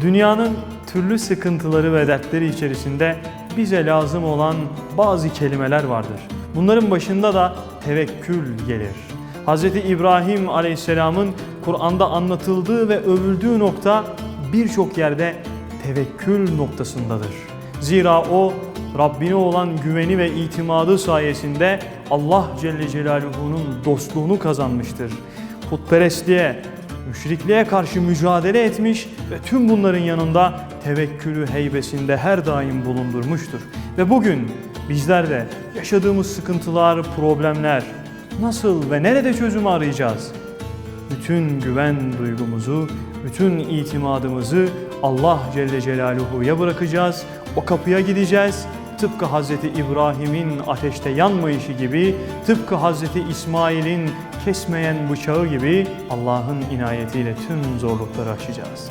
Dünyanın türlü sıkıntıları ve dertleri içerisinde bize lazım olan bazı kelimeler vardır. Bunların başında da tevekkül gelir. Hz. İbrahim Aleyhisselam'ın Kur'an'da anlatıldığı ve övüldüğü nokta birçok yerde tevekkül noktasındadır. Zira o Rabbine olan güveni ve itimadı sayesinde Allah Celle Celaluhu'nun dostluğunu kazanmıştır. Putperestliğe, müşrikliğe karşı mücadele etmiş ve tüm bunların yanında tevekkülü heybesinde her daim bulundurmuştur. Ve bugün bizler de yaşadığımız sıkıntılar, problemler nasıl ve nerede çözüm arayacağız? bütün güven duygumuzu, bütün itimadımızı Allah Celle Celaluhu'ya bırakacağız. O kapıya gideceğiz. Tıpkı Hz. İbrahim'in ateşte yanmayışı gibi, tıpkı Hz. İsmail'in kesmeyen bıçağı gibi Allah'ın inayetiyle tüm zorlukları aşacağız.